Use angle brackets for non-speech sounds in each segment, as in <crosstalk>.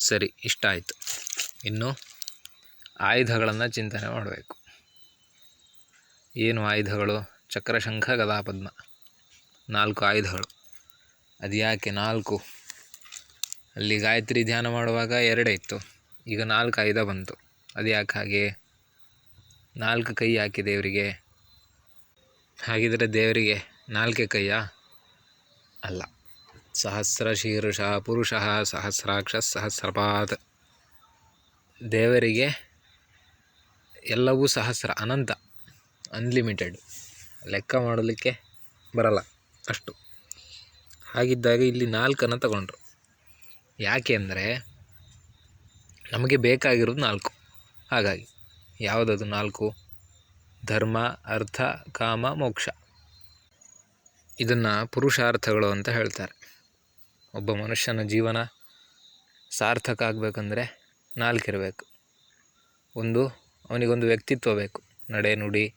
ಸರಿ, ಇಷ್ಟ ಆಯಿತು. ಇನ್ನು ಆಯುಧಗಳನ್ನು ಚಿಂತನೆ ಮಾಡಬೇಕು. ಏನು ಆಯುಧಗಳು? ಚಕ್ರಶಂಖ, ಗದಾಪದ್ಮ. ನಾಲ್ಕು ಆಯುಧಗಳು. ಅದು ಯಾಕೆ ನಾಲ್ಕು? ಅಲ್ಲಿ ಗಾಯತ್ರಿ ಧ್ಯಾನ ಮಾಡುವಾಗ ಎರಡೇ ಇತ್ತು. ಈಗ ನಾಲ್ಕು ಆಯುಧ ಬಂತು. ಅದು ಯಾಕೆ ಹಾಗೆ? ನಾಲ್ಕು ಕೈ ಹಾಕಿ ದೇವರಿಗೆ. ಹಾಗಿದ್ರೆ ದೇವರಿಗೆ ನಾಲ್ಕೇ ಕೈಯಾ? ಅಲ್ಲ. ಸಹಸ್ರ ಶೀರ್ಷ ಪುರುಷ ಸಹಸ್ರಾಕ್ಷ ಸಹಸ್ರಪಾತ್ ದೇವರಿಗೆ ಎಲ್ಲವೂ ಸಹಸ್ರ, ಅನಂತ ಅನ್ಲಿಮಿಟೆಡ್ ಲೆಕ್ಕ ಮಾಡಲಿಕ್ಕೆ ಬರಲ್ಲ, ಅಷ್ಟು. ಹಾಗಿದ್ದಾಗ ಇಲ್ಲಿ ನಾಲ್ಕನ್ನು ತಗೊಂಡ್ರು. ಯಾಕೆ ಅಂದರೆ ನಮಗೆ ಬೇಕಾಗಿರೋದು ನಾಲ್ಕು. ಹಾಗಾಗಿ ಯಾವುದದು ನಾಲ್ಕು? ಧರ್ಮ, ಅರ್ಥ, ಕಾಮ, ಮೋಕ್ಷ. ಇದನ್ನು ಪುರುಷಾರ್ಥಗಳು ಅಂತ ಹೇಳ್ತಾರೆ. ಒಬ್ಬ ಮನುಷ್ಯನ ಜೀವನ ಸಾರ್ಥಕ ಆಗಬೇಕಂದ್ರೆ ನಾಲ್ಕಿರಬೇಕು. ಒಂದು, ಅವನಿಗೊಂದು ವ್ಯಕ್ತಿತ್ವ ಬೇಕು. ನಡೆ, ನುಡಿ,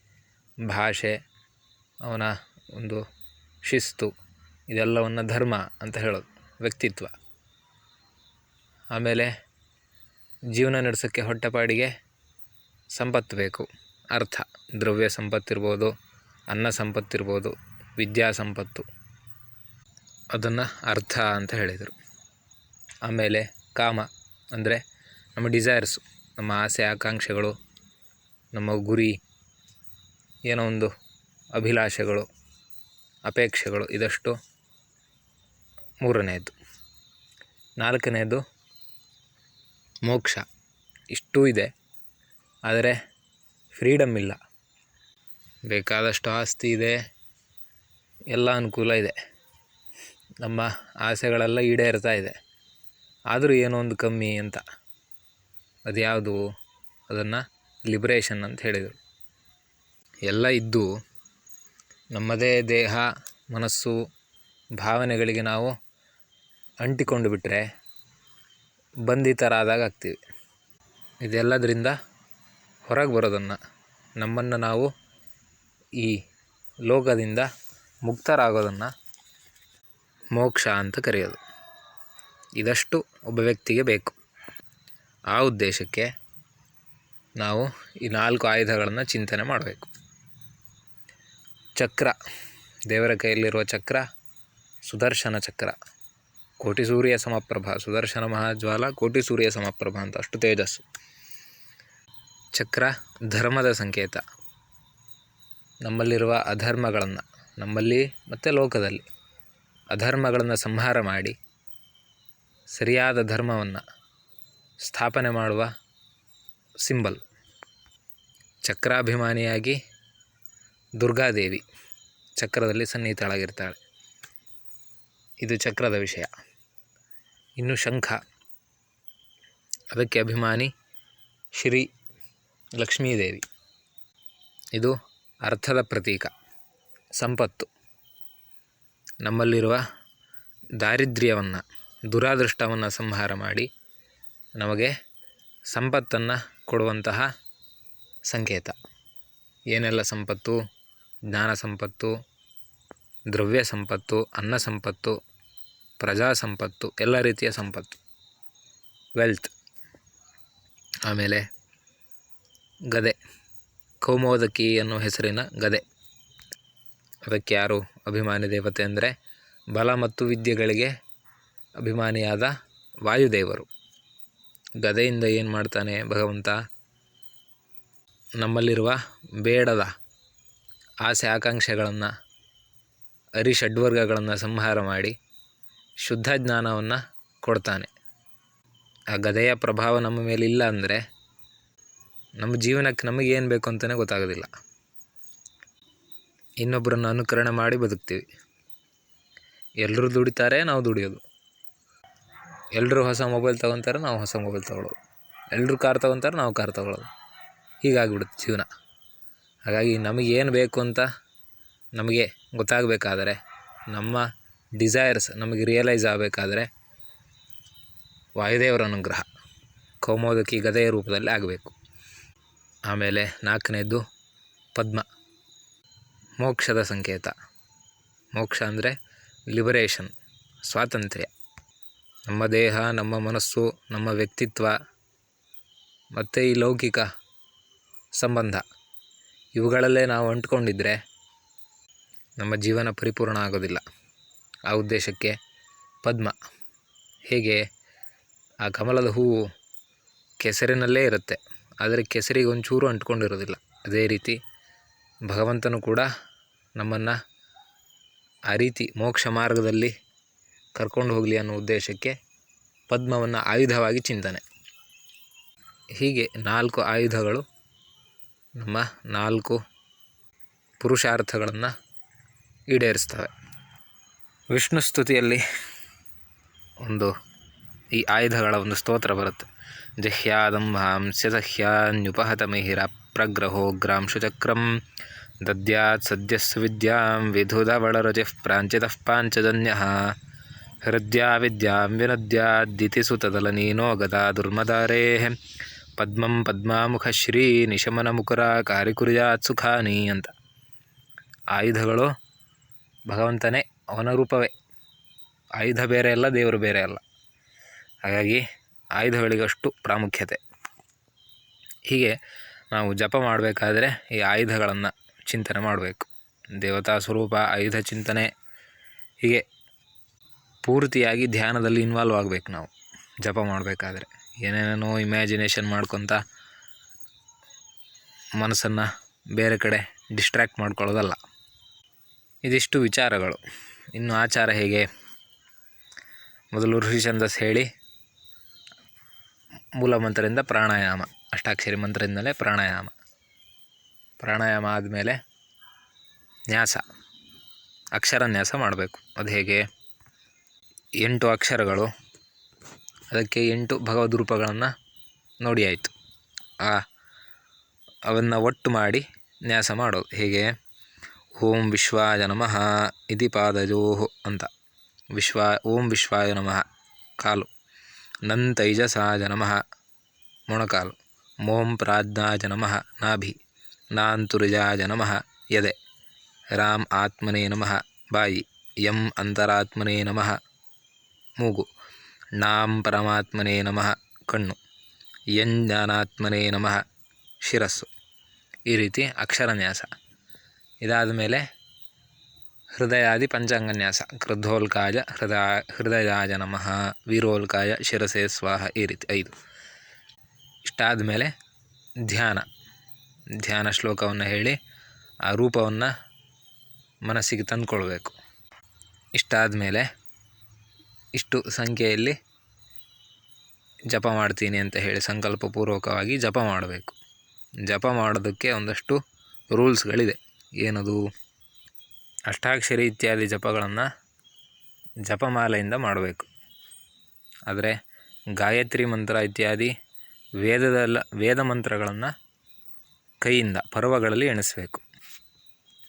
ಭಾಷೆ, ಅವನ ಒಂದು ಶಿಸ್ತು, ಇದೆಲ್ಲವನ್ನು ಧರ್ಮ ಅಂತ ಹೇಳೋದು, ವ್ಯಕ್ತಿತ್ವ. ಆಮೇಲೆ ಜೀವನ ನಡೆಸೋಕ್ಕೆ ಹೊಟ್ಟೆಪಾಡಿಗೆ ಸಂಪತ್ತು ಬೇಕು. ಅರ್ಥ, ದ್ರವ್ಯ ಸಂಪತ್ತಿರ್ಬೋದು ಅನ್ನ ಸಂಪತ್ತಿರ್ಬೋದು ವಿದ್ಯಾ ಸಂಪತ್ತು. ಅದನ್ನು ಅರ್ಥ ಅಂತ ಹೇಳಿದರು. ಆಮೇಲೆ ಕಾಮ ಅಂದರೆ ನಮ್ಮ ಡಿಸೈರ್ಸು ನಮ್ಮ ಆಸೆ, ಆಕಾಂಕ್ಷೆಗಳು, ನಮ್ಮ ಗುರಿ, ಏನೋ ಒಂದು ಅಭಿಲಾಷೆಗಳು, ಅಪೇಕ್ಷೆಗಳು, ಇದಷ್ಟು ಮೂರನೆಯದು ನಾಲ್ಕನೆಯದು ಮೋಕ್ಷ. ಇಷ್ಟೂ ಇದೆ, ಆದರೆ ಫ್ರೀಡಮ್ ಇಲ್ಲ. ಬೇಕಾದಷ್ಟು ಆಸ್ತಿ ಇದೆ, ಎಲ್ಲ ಅನುಕೂಲ ಇದೆ. ನಮ್ಮ ಆಸೆಗಳೆಲ್ಲ ಈಡೇರ್ತಾ ಇದೆ. ಆದರೂ ಏನೋ ಒಂದು ಕಮ್ಮಿ ಅಂತ. ಅದು ಯಾವುದು ಅದನ್ನು ಲಿಬ್ರೇಷನ್ ಅಂತ ಹೇಳಿದರು. ಎಲ್ಲ ಇದ್ದು ನಮ್ಮದೇ ದೇಹ, ಮನಸ್ಸು, ಭಾವನೆಗಳಿಗೆ ನಾವು ಅಂಟಿಕೊಂಡು ಬಿಟ್ಟರೆ ಬಂಧಿತರಾದಾಗ ಆಗ್ತೀವಿ. ಇದೆಲ್ಲದರಿಂದ ಹೊರಗೆ ಬರೋದನ್ನು ನಮ್ಮನ್ನು ನಾವು ಈ ಲೋಕದಿಂದ ಮುಕ್ತರಾಗೋದನ್ನು ಮೋಕ್ಷ ಅಂತ ಕರೆಯೋದು. ಇದಷ್ಟು ಒಬ್ಬ ವ್ಯಕ್ತಿಗೆ ಬೇಕು. ಆ ಉದ್ದೇಶಕ್ಕೆ ನಾವು ಈ ನಾಲ್ಕು ಆಯುಧಗಳನ್ನು ಚಿಂತನೆ ಮಾಡಬೇಕು. ಚಕ್ರ, ದೇವರ ಕೈಯಲ್ಲಿರುವ ಚಕ್ರ, ಸುದರ್ಶನ ಚಕ್ರ. ಕೋಟಿ ಸೂರ್ಯ ಸಮಪ್ರಭ, ಸುದರ್ಶನ ಮಹಾಜ್ವಾಲ, ಕೋಟಿ ಸೂರ್ಯ ಸಮಪ್ರಭ ಅಂತ ಅಷ್ಟು ತೇಜಸ್ಸು. ಚಕ್ರ, ಧರ್ಮದ ಸಂಕೇತ. ನಮ್ಮಲ್ಲಿರುವ ಅಧರ್ಮಗಳನ್ನು, ನಮ್ಮಲ್ಲಿ ಮತ್ತು ಲೋಕದಲ್ಲಿ. ಅಧರ್ಮಗಳನ್ನು ಸಂಹಾರ ಮಾಡಿ ಸರಿಯಾದ ಧರ್ಮವನ್ನು ಸ್ಥಾಪನೆ ಮಾಡುವ ಸಿಂಬಲ್. ಚಕ್ರಾಭಿಮಾನಿಯಾಗಿ ದುರ್ಗಾದೇವಿ ಚಕ್ರದಲ್ಲಿ ಸನ್ನಿಹಿತಳಾಗಿರ್ತಾಳೆ. ಇದು ಚಕ್ರದ ವಿಷಯ. ಇನ್ನು ಶಂಖ. ಅದಕ್ಕೆ ಅಭಿಮಾನಿ ಶ್ರೀ ಲಕ್ಷ್ಮೀದೇವಿ. ಇದು ಅರ್ಥದ ಪ್ರತೀಕ. ಸಂಪತ್ತು. ನಮ್ಮಲ್ಲಿರುವ ದಾರಿದ್ರ್ಯವನ್ನು, ದುರಾದೃಷ್ಟವನ್ನು ಸಂಹಾರ ಮಾಡಿ ನಮಗೆ ಸಂಪತ್ತನ್ನು ಕೊಡುವಂತಹ ಸಂಕೇತ. ಏನೆಲ್ಲ ಸಂಪತ್ತು? ಜ್ಞಾನ ಸಂಪತ್ತು, ದ್ರವ್ಯ ಸಂಪತ್ತು, ಅನ್ನ ಸಂಪತ್ತು, ಪ್ರಜಾ ಸಂಪತ್ತು, ಎಲ್ಲ ರೀತಿಯ ಸಂಪತ್ತು. ವೆಲ್ತ್, ಆಮೇಲೆ ಗದೆ ಕೌಮೋದಕಿ ಅನ್ನೋ ಹೆಸರಿನ ಗದೆ. ಅದಕ್ಕೆ ಯಾರು ಅಭಿಮಾನಿ ದೇವತೆ ಅಂದರೆ ಬಲ ಮತ್ತು ವಿದ್ಯೆಗಳಿಗೆ ಅಭಿಮಾನಿಯಾದ ವಾಯುದೇವರು. ಗದೆಯಿಂದ ಏನು ಮಾಡ್ತಾನೆ ಭಗವಂತ? ನಮ್ಮಲ್ಲಿರುವ ಬೇಡದ ಆಸೆ ಆಕಾಂಕ್ಷೆಗಳನ್ನು ಅರಿಷಡ್ವರ್ಗಗಳನ್ನು ಸಂಹಾರ ಮಾಡಿ ಶುದ್ಧ ಜ್ಞಾನವನ್ನು ಕೊಡ್ತಾನೆ. ಆ ಗದೆಯ ಪ್ರಭಾವ ನಮ್ಮ ಮೇಲೆ ಇಲ್ಲ ಅಂದರೆ ನಮ್ಮ ಜೀವನಕ್ಕೆ ನಮಗೆ ಏನು ಬೇಕು ಅಂತಲೇ ಗೊತ್ತಾಗೋದಿಲ್ಲ. ಇನ್ನೊಬ್ಬರನ್ನು ಅನುಕರಣೆ ಮಾಡಿ ಬದುಕ್ತೀವಿ. ಎಲ್ಲರೂ ದುಡಿತಾರೆ, ನಾವು ದುಡಿಯೋದು. ಎಲ್ಲರೂ ಹೊಸ ಮೊಬೈಲ್ ತೊಗೊತಾರೆ, ನಾವು ಹೊಸ ಮೊಬೈಲ್ ತೊಗೊಳ್ಳೋದು. ಎಲ್ಲರೂ ಕಾರ್ ತೊಗೊತಾರೆ, ನಾವು ಕಾರ್ ತೊಗೊಳ್ಳೋದು. ಹೀಗಾಗ್ಬಿಡುತ್ತೆ ಜೀವನ. ಹಾಗಾಗಿ ನಮಗೇನು ಬೇಕು ಅಂತ ನಮಗೆ ಗೊತ್ತಾಗಬೇಕಾದರೆ, ನಮ್ಮ ಡಿಸೈರ್ಸ್ ನಮಗೆ ರಿಯಲೈಸ್ ಆಗಬೇಕಾದ್ರೆ ವಾಯುದೇವರ ಅನುಗ್ರಹ, ಕೌಮೋದಕಿ ಗದೆಯ ರೂಪದಲ್ಲಿ ಆಗಬೇಕು. ಆಮೇಲೆ ನಾಲ್ಕನೇದು ಪದ್ಮ. ಮೋಕ್ಷದ ಸಂಕೇತ. ಮೋಕ್ಷ ಅಂದರೆ ಲಿಬರೇಷನ್ ಸ್ವಾತಂತ್ರ್ಯ. ನಮ್ಮ ದೇಹ, ನಮ್ಮ ಮನಸ್ಸು, ನಮ್ಮ ವ್ಯಕ್ತಿತ್ವ, ಮತ್ತು ಈ ಲೌಕಿಕ ಸಂಬಂಧ. ಇವುಗಳಲ್ಲೇ ನಾವು ಅಂಟ್ಕೊಂಡಿದ್ದರೆ ನಮ್ಮ ಜೀವನ ಪರಿಪೂರ್ಣ ಆಗೋದಿಲ್ಲ. ಆ ಉದ್ದೇಶಕ್ಕೆ ಪದ್ಮ. ಹೇಗೆ? ಆ ಕಮಲದ ಹೂವು ಕೆಸರಿನಲ್ಲೇ ಇರುತ್ತೆ. ಆದರೆ ಕೆಸರಿಗೆ ಒಂಚೂರು ಅಂಟ್ಕೊಂಡಿರೋದಿಲ್ಲ. ಅದೇ ರೀತಿ ಭಗವಂತನು ಕೂಡ ನಮ್ಮನ್ನು ಆ ರೀತಿ ಮೋಕ್ಷ ಮಾರ್ಗದಲ್ಲಿ ಕರ್ಕೊಂಡು ಹೋಗಲಿ ಅನ್ನೋ ಉದ್ದೇಶಕ್ಕೆ ಪದ್ಮವನ್ನು ಆಯುಧವಾಗಿ ಚಿಂತನೆ. ಹೀಗೆ ನಾಲ್ಕು ಆಯುಧಗಳು ನಮ್ಮ ನಾಲ್ಕು ಪುರುಷಾರ್ಥಗಳನ್ನು ಈಡೇರಿಸ್ತವೆ. ವಿಷ್ಣು ಸ್ತುತಿಯಲ್ಲಿ ಒಂದು ಈ ಆಯುಧಗಳ ಒಂದು ಸ್ತೋತ್ರ ಬರುತ್ತೆ. ಜಹ್ಯಾದಂಭಾಂ ದಹ್ಯಾನ್ಯುಪಹತ ಮಿಹಿರ ಪ್ರಗ್ರಹೋ ಗ್ರಾಂಶುಚಕ್ರಂ ದದ್ಯಾತ್ ಸದ್ಯಸ್ಸು ವಿದ್ಯಾಂ ವಿಧುಧವಳರಜಿಃ ಪ್ರಾಂಚಿತಃ ಪಾಂಚಜನ್ಯಃ ಹೃದ್ಯಾ ವಿದ್ಯಾಂ ವಿನದ್ಯಾದ್ದಿತಿಸು ತದಲನೀನೋ ಗದಾ ದುರ್ಮದಾರೇ ಪದ್ಮಂ ಪದ್ಮಾಮುಖಶ್ರೀ ನಿಶಮನ ಮುಕುರ ಕಾರಿಕುರ್ಯಾತ್ ಸುಖಾನಿ ಅಂತ ಆಯುಧಗಳು ಭಗವಂತನೇ ಅವನ ರೂಪವೇ ಆಯುಧ ಬೇರೆ ಅಲ್ಲ, ದೇವರು ಬೇರೆ ಅಲ್ಲ। ಹಾಗಾಗಿ ಆಯುಧಗಳಿಗಷ್ಟು ಪ್ರಾಮುಖ್ಯತೆ। ಹೀಗೆ ನಾವು ಜಪ ಮಾಡಬೇಕಾದ್ರೆ ಈ ಆಯುಧಗಳನ್ನು ಚಿಂತನೆ ಮಾಡಬೇಕು. ದೇವತಾ ಸ್ವರೂಪ ಆಯುಧ ಚಿಂತನೆ ಹೀಗೆ ಪೂರ್ತಿಯಾಗಿ ಧ್ಯಾನದಲ್ಲಿ ಇನ್ವಾಲ್ವ್ ಆಗಬೇಕು ನಾವು. ಜಪ ಮಾಡಬೇಕಾದ್ರೆ. ಏನೇನೇನೋ ಇಮ್ಯಾಜಿನೇಷನ್ ಮಾಡ್ಕೊತ ಮನಸ್ಸನ್ನು ಬೇರೆ ಕಡೆ ಡಿಸ್ಟ್ರ್ಯಾಕ್ಟ್ ಮಾಡ್ಕೊಳ್ಳೋದಲ್ಲ. ಇದಿಷ್ಟು ವಿಚಾರಗಳು. ಇನ್ನು ಆಚಾರ ಹೇಗೆ? ಮೊದಲು ಋಷಿ ಛಂದಸ್ ಹೇಳಿ ಮೂಲಮಂತ್ರದಿಂದ ಪ್ರಾಣಾಯಾಮ. ಅಷ್ಟಾಕ್ಷರಿ ಮಂತ್ರದಿಂದಲೇ ಪ್ರಾಣಾಯಾಮ. ಪ್ರಾಣಾಯಾಮ ಆದಮೇಲೆ ನ್ಯಾಸ. ಅಕ್ಷರ ನ್ಯಾಸ ಮಾಡಬೇಕು. ಅದು ಹೇಗೆ? ಎಂಟು ಅಕ್ಷರಗಳು. ಅದಕ್ಕೆ ಎಂಟು ಭಗವದ್ ರೂಪಗಳನ್ನು ನೋಡಿ ಆಯಿತು. ಆ, ಅವನ್ನು ಒಟ್ಟು ಮಾಡಿ ನ್ಯಾಸ ಮಾಡೋದು. ಹೇಗೆ? ಓಂ ವಿಶ್ವಾಯ ನಮಃ ಇತಿ ಪಾದಜೋ ಅಂತ. ವಿಶ್ವ, ಓಂ ವಿಶ್ವಾಯ ನಮಃ ಕಾಲು. ನಂತೈಜಸಾಯ ನಮಃ ಮೊಣಕಾಲು. ಮೋಂ ಪ್ರಾಜ್ಞಾಯ ನಮಃ ನಾಭಿ ನಾಂತುರ್ಜಾಯ ನಮಃ ಎದೆ ರಾಮ್ ಆತ್ಮನೇ ನಮಃ ಬಾಯಿ, ಯಂ ಅಂತರಾತ್ಮನೇ ನಮಃ ಮೂಗು, ನಾಂ ಪರಮಾತ್ಮನೇ ನಮಃ ಕಣ್ಣು, ಯಂ ಜ್ಞಾನಾತ್ಮನೇ ನಮಃ ಶಿರಸ್ಸು. ಈ ರೀತಿ ಅಕ್ಷರನ್ಯಾಸ. ಇದಾದ ಮೇಲೆ ಹೃದಯಾದಿ ಪಂಚಾಂಗನ್ಯಾಸ. ಕೃದ್ಧೋಲ್ಕಾಯ ಹೃದಯ ಹೃದಯಾಯ ನಮಃ, ವೀರೋಲ್ಕಾಯ ಶಿರಸೇ ಸ್ವಾಹ ಈ ರೀತಿ ಐದು. ಇಷ್ಟಾದ ಮೇಲೆ ಧ್ಯಾನ ಧ್ಯಾನ ಶ್ಲೋಕವನ್ನು ಹೇಳಿ ಆ ರೂಪವನ್ನು ಮನಸ್ಸಿಗೆ ತಂದುಕೊಳ್ಬೇಕು. ಇಷ್ಟಾದ ಮೇಲೆ ಇಷ್ಟು ಸಂಖ್ಯೆಯಲ್ಲಿ ಜಪ ಮಾಡ್ತೀನಿ ಅಂತ ಹೇಳಿ ಸಂಕಲ್ಪಪೂರ್ವಕವಾಗಿ ಜಪ ಮಾಡಬೇಕು. ಜಪ ಮಾಡೋದಕ್ಕೆ ಒಂದಷ್ಟು ರೂಲ್ಸ್ಗಳಿದೆ. ಏನದು? ಅಷ್ಟಾಕ್ಷರಿ ಇತ್ಯಾದಿ ಜಪಗಳನ್ನು ಜಪಮಾಲೆಯಿಂದ ಮಾಡಬೇಕು. ಆದರೆ ಗಾಯತ್ರಿ ಮಂತ್ರ ಇತ್ಯಾದಿ ವೇದದಲ್ಲ ವೇದ ಮಂತ್ರಗಳನ್ನು ಕೈಯಿಂದ, ಪರ್ವಗಳಲ್ಲಿ ಎಣಿಸಬೇಕು.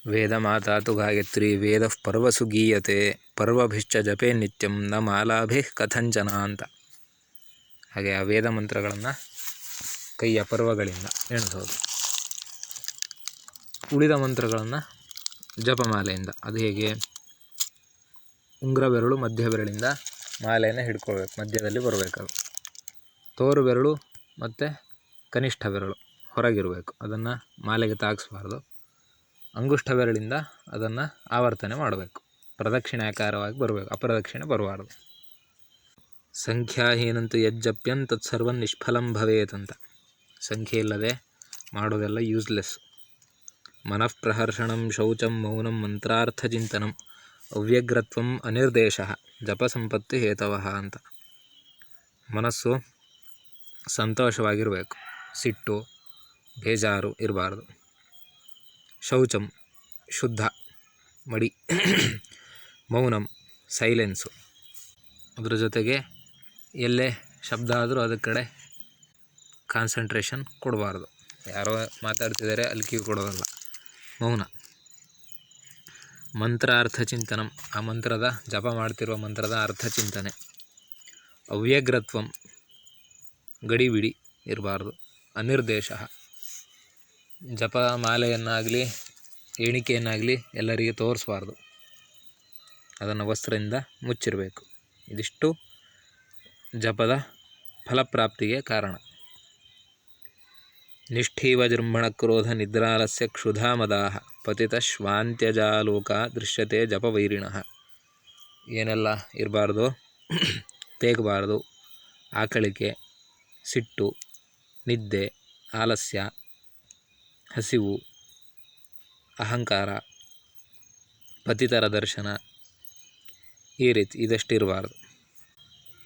ವೇದ ಮಾತಾತು ಗಾಯತ್ರಿ, ವೇದ ಪರ್ವಸು ಗೀಯತೆ, ಪರ್ವಭಿಶ್ಚ ಜಪೇ ನಿತ್ಯಂ, ನ ಮಾಲಾಭಿ ಕಥಂಚನ ಅಂತ. ಹಾಗೆ ಆ ವೇದ ಮಂತ್ರಗಳನ್ನು ಕೈಯ ಪರ್ವಗಳಿಂದ ಎಣಿಸೋದು. ಉಳಿದ ಮಂತ್ರಗಳನ್ನು ಜಪಮಾಲೆಯಿಂದ, ಅದು ಹೇಗೆ? ಉಂಗ್ರ ಬೆರಳು ಮಧ್ಯ ಬೆರಳಿಂದ ಮಾಲೆಯನ್ನು ಹಿಡ್ಕೋಬೇಕು, ಮಧ್ಯದಲ್ಲಿ ಬರಬೇಕು ತೋರು ಬೆರಳು ಮತ್ತು ಕನಿಷ್ಠ ಬೆರಳು ಹೊರಗಿರಬೇಕು. ಅದನ್ನು ಮಾಲೆಗೆ ತಾಗಿಸ್ಬಾರ್ದು. ಅಂಗುಷ್ಠ ಬೆರಳಿಂದ ಅದನ್ನು ಆವರ್ತನೆ ಮಾಡಬೇಕು. ಪ್ರದಕ್ಷಿಣಾಕಾರವಾಗಿ ಬರಬೇಕು. ಅಪ್ರದಕ್ಷಿಣೆ ಬರಬಾರ್ದು. ಸಂಖ್ಯಾಹೀನಂತೂ ಯಜ್ಜಪ್ಯನ್ ತತ್ಸರ್ವ ನಿಷ್ಫಲಂ ಭವೇತಂತ. ಸಂಖ್ಯೆ ಇಲ್ಲದೆ ಮಾಡೋದೆಲ್ಲ ಯೂಸ್ಲೆಸ್ ಮನಃಪ್ರಹರ್ಷಣಂ ಶೌಚಂ ಮೌನಂ ಮಂತ್ರಾರ್ಥಚಿಂತನಂ ಅವ್ಯಗ್ರತ್ವಂ ಅನಿರ್ದೇಶ ಜಪಸಂಪತ್ತಿ ಹೇತವಃ ಅಂತ. ಮನಸ್ಸು ಸಂತೋಷವಾಗಿರಬೇಕು. ಸಿಟ್ಟು, ಬೇಜಾರು ಇರಬಾರ್ದು. ಶೌಚಂ, ಶುದ್ಧ, ಮಡಿ, ಮೌನಂ, ಸೈಲೆನ್ಸು. ಅದ್ರ ಜೊತೆಗೆ ಎಲ್ಲೇ ಶಬ್ದ ಆದರೂ ಅದ್ರ ಕಡೆ ಕಾನ್ಸಂಟ್ರೇಷನ್ ಕೊಡಬಾರ್ದು. ಯಾರೋ ಮಾತಾಡ್ತಿದ್ದಾರೆ, ಅಲ್ಲಿ ಕಿವಿ ಕೊಡೋದಲ್ಲ. ಮೌನ. ಮಂತ್ರ ಅರ್ಥ ಚಿಂತನಂ. ಆ ಮಂತ್ರದ ಜಪ ಮಾಡ್ತಿರುವ ಮಂತ್ರದ ಅರ್ಥ ಚಿಂತನೆ. ಅವ್ಯಗ್ರತ್ವಂ. ಗಡಿಬಿಡಿ ಇರಬಾರ್ದು. ಅನಿರ್ದೇಶ. ಜಪ ಮಾಲೆಯನ್ನಾಗಲಿ ಎಣಿಕೆಯನ್ನಾಗಲಿ ಎಲ್ಲರಿಗೆ ತೋರಿಸಬಾರ್ದು. ಅದನ್ನು ವಸ್ತ್ರದಿಂದ ಮುಚ್ಚಿರಬೇಕು. ಇದಿಷ್ಟು ಜಪದ ಫಲಪ್ರಾಪ್ತಿಗೆ ಕಾರಣ. ನಿಷ್ಠೀವ ಜೃಂಭಣ ಕ್ರೋಧ ನಿದ್ರಾಲಸ್ಯ ಕ್ಷುಧಾ ಮದಾಹ ಪತಿತ ಶ್ವಾಂತ್ಯಜಾಲೋಕ ದೃಶ್ಯತೆ ಜಪವೈರಿಣ. ಏನೆಲ್ಲ ಇರಬಾರ್ದು, <clears throat> ತೇಗಬಾರ್ದು. ಆಕಳಿಕೆ ಸಿಟ್ಟು, ನಿದ್ದೆ, ಆಲಸ್ಯ, ಹಸಿವು, ಅಹಂಕಾರ, ಪತಿತರ ದರ್ಶನ ಈ ರೀತಿ ಇದಷ್ಟಿರಬಾರ್ದು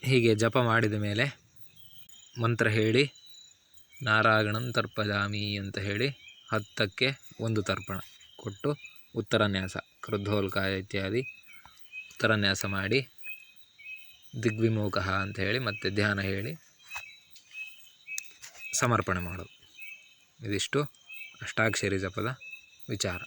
ಹೀಗೆ ಜಪ ಮಾಡಿದ ಮೇಲೆ ಮಂತ್ರ ಹೇಳಿ, ನಾರಾಯಣಂ ತರ್ಪಜಾಮಿ ಅಂತ ಹೇಳಿ ಹತ್ತಕ್ಕೆ ಒಂದು ತರ್ಪಣ ಕೊಟ್ಟು ಉತ್ತರನ್ಯಾಸ, ಕ್ರುದ್ಧೋಲ್ಕಾಯ ಇತ್ಯಾದಿ ಉತ್ತರನ್ಯಾಸ ಮಾಡಿ ದಿಗ್ವಿಮುಖ ಅಂತ ಹೇಳಿ ಮತ್ತೆ ಧ್ಯಾನ ಹೇಳಿ ಸಮರ್ಪಣೆ ಮಾಡೋದು. ಇದಿಷ್ಟು ಅಷ್ಟಾಕ್ಷರಿ ಜಪದ ವಿಚಾರ.